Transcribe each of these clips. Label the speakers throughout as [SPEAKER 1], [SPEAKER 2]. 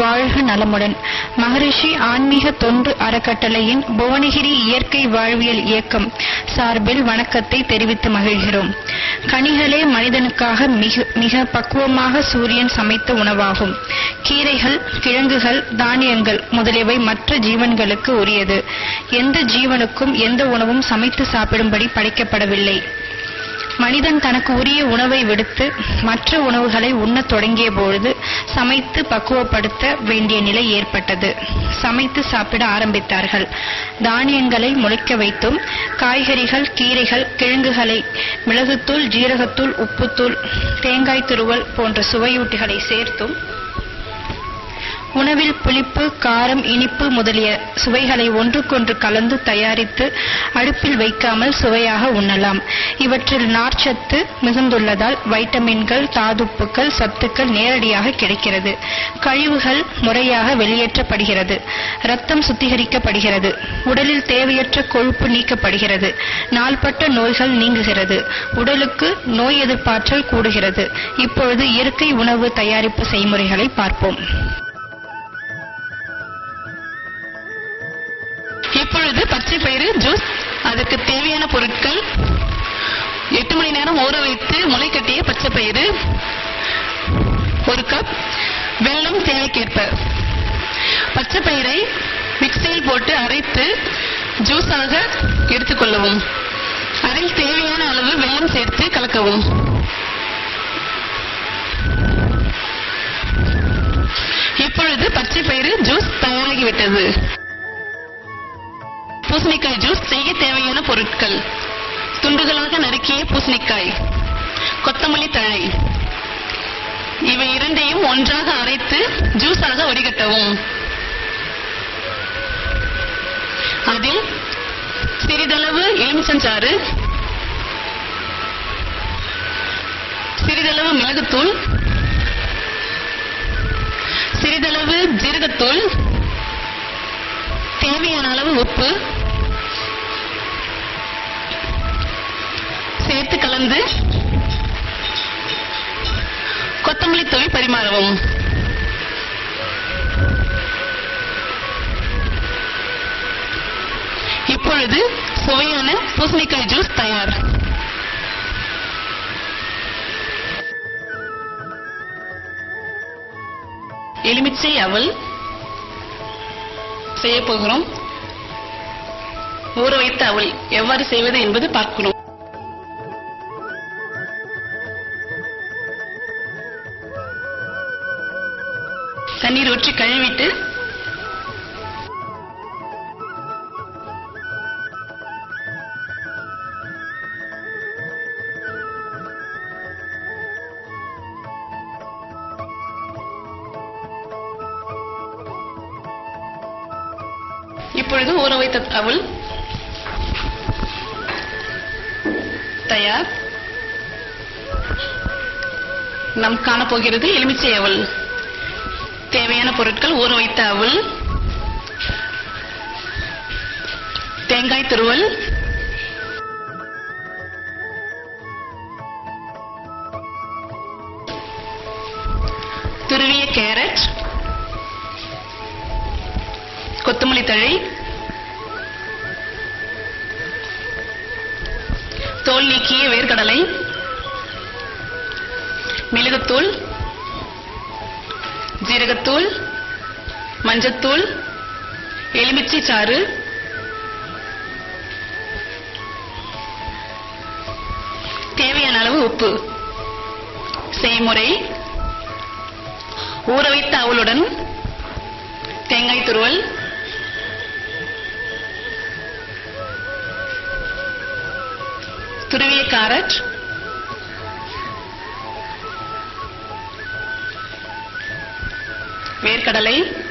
[SPEAKER 1] வாழ்க நலமுடன். மகரிஷி ஆன்மீக தொண்டு அறக்கட்டளையின் புவனகிரி இயற்கை வாழ்வியல் இயக்கம் சார்பில் வணக்கத்தை தெரிவித்து மகிழ்கிறோம். கனிகளே மனிதனுக்காக மிக மிக பக்குவமாக சூரியன் சமைத்த உணவாகும். கீரைகள் கிழங்குகள் தானியங்கள் முதலியவை மற்ற ஜீவன்களுக்கு உரியது. எந்த ஜீவனுக்கும் எந்த உணவும் சமைத்து சாப்பிடும்படி படைக்கப்படவில்லை. மனிதன் தனக்கு உரிய உணவை விடுத்து மற்ற உணவுகளை உண்ணத் தொடங்கிய பொழுது சமைத்து பக்குவப்படுத்த வேண்டிய நிலை ஏற்பட்டது. சமைத்து சாப்பிட ஆரம்பித்தார்கள். தானியங்களை முளைக்க வைத்தும் காய்கறிகள் கீரைகள் கிழங்குகளை மிளகுத்தூள் ஜீரகத்தூள் உப்புத்தூள் தேங்காய் துருவல் போன்ற சுவையூட்டிகளை சேர்த்தும் உணவில் புளிப்பு காரம் இனிப்பு முதலிய சுவைகளை ஒன்றுக்கொன்று கலந்து தயாரித்து அடுப்பில் வைக்காமல் சுவையாக உண்ணலாம். இவற்றில் நார்ச்சத்து மிகுந்துள்ளதால் வைட்டமின்கள் தாதுப்புக்கள் சத்துக்கள் நேரடியாக கிடைக்கிறது. கழிவுகள் முறையாக வெளியேற்றப்படுகிறது. ரத்தம் சுத்திகரிக்கப்படுகிறது. உடலில் தேவையற்ற கொழுப்பு நீக்கப்படுகிறது. நாள்பட்ட நோய்கள் நீங்குகிறது. உடலுக்கு நோய் எதிர்ப்பாற்றல் கூடுகிறது. இப்பொழுது இயற்கை உணவு தயாரிப்பு செய்முறைகளை பார்ப்போம்.
[SPEAKER 2] ஜூஸ். அதற்கு தேவையான பொருட்கள். எட்டு மணி நேரம் ஊற வைத்து முளை கட்டிய பச்சை பயிறு. ஒரு கப் வெள்ளம் தேவைக்கேற்ப. பச்சை பயிரை மிக்சியில் போட்டு அரைத்து ஜூஸாக எடுத்துக்கொள்ளவும் அதில் தேவையான அளவு வெள்ளம் சேர்த்து கலக்கவும். இப்பொழுது பச்சை பயிறு ஜூஸ் தயாராகிவிட்டது. பூசணிக்காய் ஜூஸ் செய்ய தேவையான பொருட்கள். துண்டுகளாக நறுக்கிய பூசணிக்காய். கொத்தமல்லி தழை. இவை இரண்டையும் ஒன்றாக அரைத்து ஜூஸாக வடிகட்டவும். அதில் சிறிதளவு எலுமிச்சஞ்சாறு சிறிதளவு மிளகுத்தூள் சிறிதளவு ஜீரகத்தூள் வந்து கலந்து கொத்தமல்லி தூவி பரிமாறவும். இப்பொழுது சுவையான பூசணிக்காய் ஜூஸ் தயார். எலுமிச்சை அவல் செய்ய போகிறோம். ஊற வைத்த அவள் எவ்வாறு செய்வது என்பது பார்க்கிறோம். இப்பொழுது ஊற வைத்த தயார். நம் காணப்போகிறது எலுமிச்சை அவள் தேவையான பொருட்கள் ஊற வைத்த அவள் தேங்காய் துருவல். துருவிய கேரட். கொத்தமல்லி தழை. தோல் நீக்கிய வேர்க்கடலை. மிளகுத்தூள். ஜீரகத்தூள். மஞ்சத்தூள். எலுமிச்சை சாறு. தேவையான அளவு உப்பு. செய்முறை. ஊற வைத்த அவளுடன் தேங்காய் துருவல். துருவிய காரட் வேர்க்கடலை.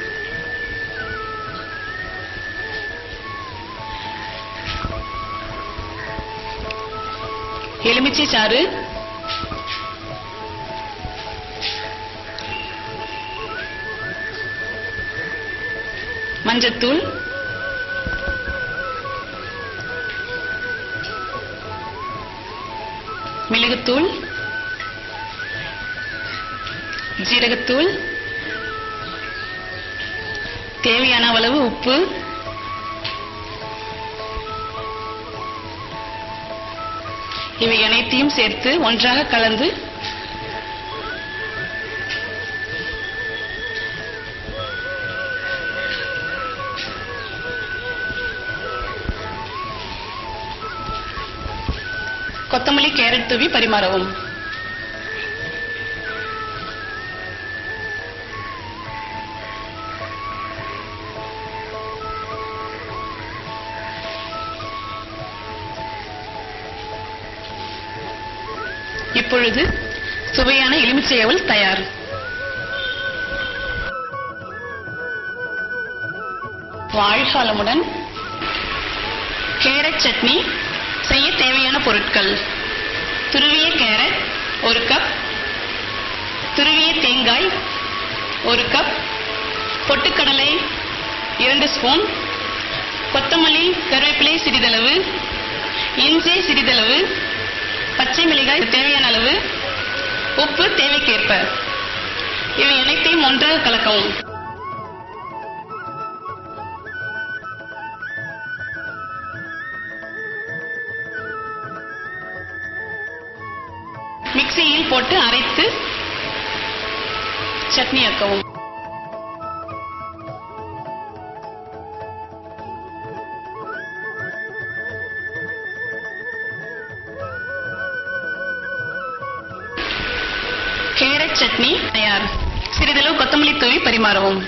[SPEAKER 2] எலுமிச்சை சாறு. மஞ்சத்தூள். மிளகுத்தூள் ஜீரகத்தூள் தேவையான அளவு உப்பு இவை அனைத்தையும் சேர்த்து ஒன்றாக கலந்து கொத்தமல்லி கேரட் தூவி பரிமாறவும். இப்பொழுது சுவையான எலுமிச்சை அவள் தயார். வாழ்காலமுடன் கேரட் சட்னி செய்ய தேவையான பொருட்கள். துருவிய கேரட் ஒரு கப் துருவிய தேங்காய் ஒரு கப் பொட்டுக்கடலை இரண்டு ஸ்பூன் கொத்தமல்லி கருவேப்பிலை சிறிதளவு. இஞ்சி சிறிதளவு. பச்சை மிளகாய் தேவையான அளவு. உப்பு தேவைக்கேற்ப. இவை அனைத்தையும் ஒன்றாக கலக்கவும். போட்டு அரைத்து சட்னி ஆக்கவும் கேரட் சட்னி தயார். சிறிதளவு கொத்தமல்லி தூவி பரிமாறவும்.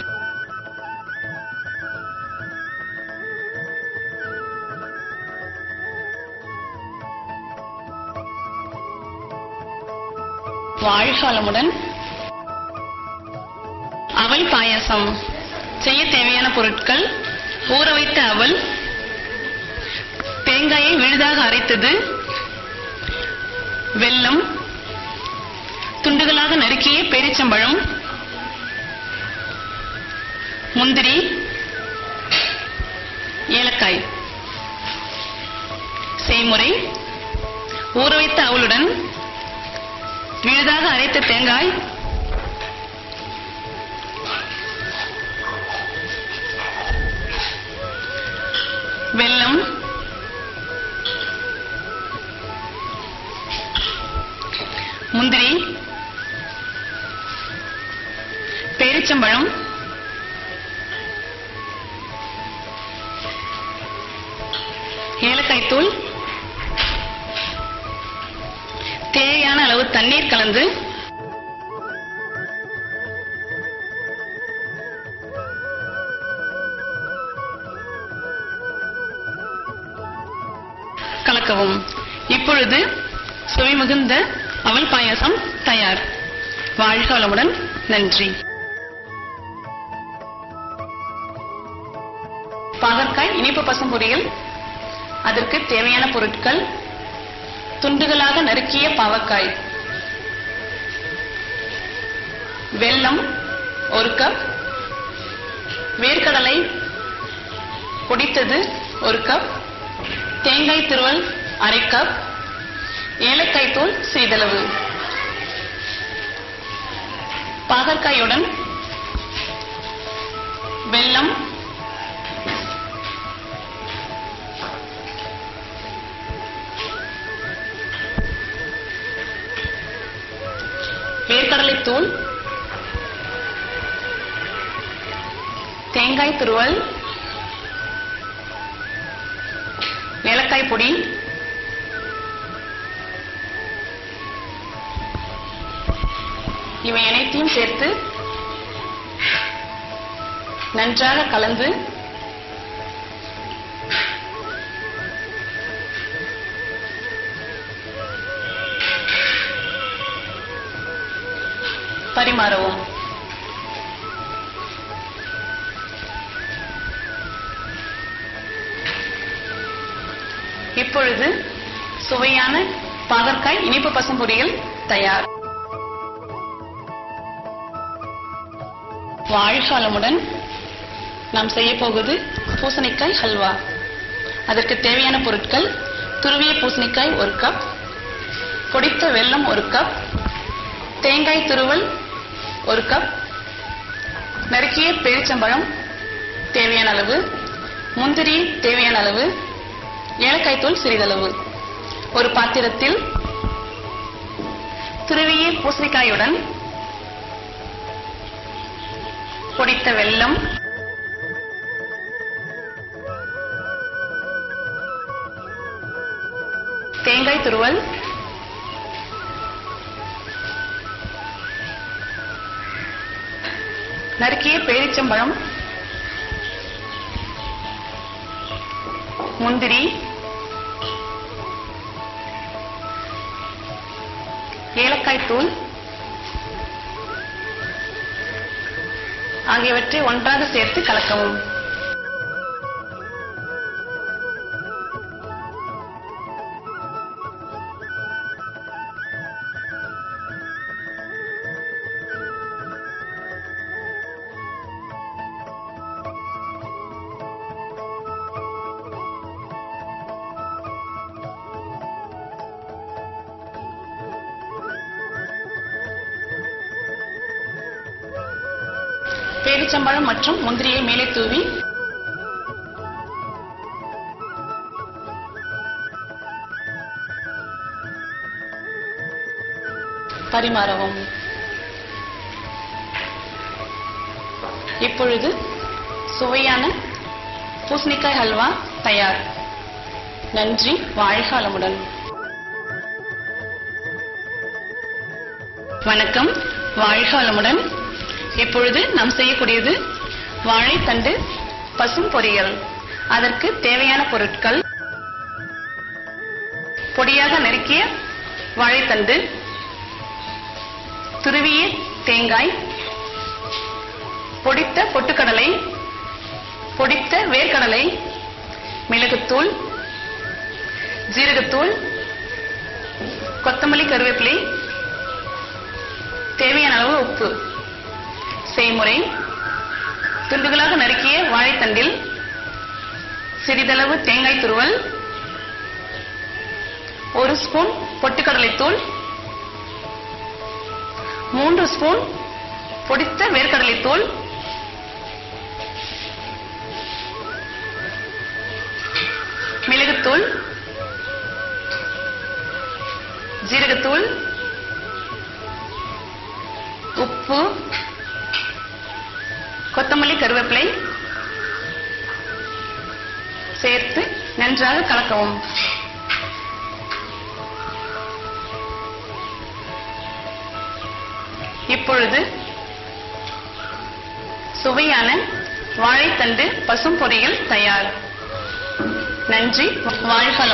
[SPEAKER 2] வாழ்காலமுடன் அவல் பாயாசம். செய்ய தேவையான பொருட்கள் ஊற வைத்த அவல் தேங்காயை விழுதாக அரைத்தது வெல்லம் துண்டுகளாக நறுக்கிய பேரிச்சம்பழம் முந்திரி ஏலக்காய். செய்முறை ஊற வைத்த அவளுடன் விழுதாக அரைத்த தேங்காய் தண்ணீர் கலந்து. கலக்கவும். இப்பொழுது சுவை மிகுந்த அவல் பாயாசம் தயார். வாழ்க வளமுடன் நன்றி. பாகற்காய் இனிப்பு பசும் பொரியல் அதற்கு தேவையான பொருட்கள். துண்டுகளாக நறுக்கிய பாவக்காய். வெல்லம் ஒரு கப் வேர்க்கடலை பொடித்தது ஒரு கப் தேங்காய் திருவல் அரை கப் ஏலக்காய் தூள் சிறிதளவு. பாகற்காயுடன் வெல்லம். வேர்க்கடலை தூள் தேங்காய் துருவல் ஏலக்காய் பொடி இவை அனைத்தையும் சேர்த்து நன்றாக கலந்து பரிமாறவும். இப்பொழுது சுவையான பாகற்காய் இனிப்பு பசும் பொரியல் தயார். வாழைக்காலமுடன் நாம் செய்ய போகுது பூசணிக்காய் ஹல்வா. அதற்கு தேவையான பொருட்கள் துருவிய பூசணிக்காய் ஒரு கப் பொடித்த வெல்லம் ஒரு கப் தேங்காய் துருவல் ஒரு கப் நறுக்கிய பேரிச்சம்பழம் தேவையான அளவு முந்திரி தேவையான அளவு ஏலக்காய்த்தூள் சிறிதளவு. ஒரு பாத்திரத்தில் துருவிய பூசணிக்காயுடன் பொடித்த வெல்லம் தேங்காய் துருவல் நறுக்கிய பேரிச்சம்பழம் முந்திரி மிளகாய் தூள் ஆகியவற்றை ஒன்றாக சேர்த்து கலக்கவும். பேரிச்சம்பழம் மற்றும் முந்திரியை மேலே தூவி பரிமாறவும். இப்பொழுது சுவையான பூசணிக்காய் ஹல்வா தயார். நன்றி வாழ்காலமுடன். வணக்கம் வாழ்காலமுடன். இப்பொழுது நாம் செய்யக்கூடியது வாழைத்தண்டு பசும் பொரியல். அதற்கு தேவையான பொருட்கள் பொடியாக நறுக்கிய வாழைத்தண்டு துருவிய தேங்காய் பொடித்த பொட்டுக்கடலை பொடித்த வேர்க்கடலை மிளகுத்தூள் ஜீரகத்தூள் கொத்தமல்லி கருவேப்பிலை தேவையான அளவு உப்பு. செய்முறை. துண்டுகளாக நறுக்கிய வாழைத்தண்டில் சிறிதளவு தேங்காய் துருவல் ஒரு ஸ்பூன் பொட்டுக்கடலை தூள் மூன்று ஸ்பூன் பொடித்த வேர்க்கடலை தூள் மிளகுத்தூள் ஜீரகத்தூள் உப்பு கொத்தமல்லி கருவேப்பிலை சேர்த்து நன்றாக கலக்கவும். இப்பொழுது சுவையான வாழைத்தண்டு பசும் பொரியல் தயார். நன்றி வாழ்க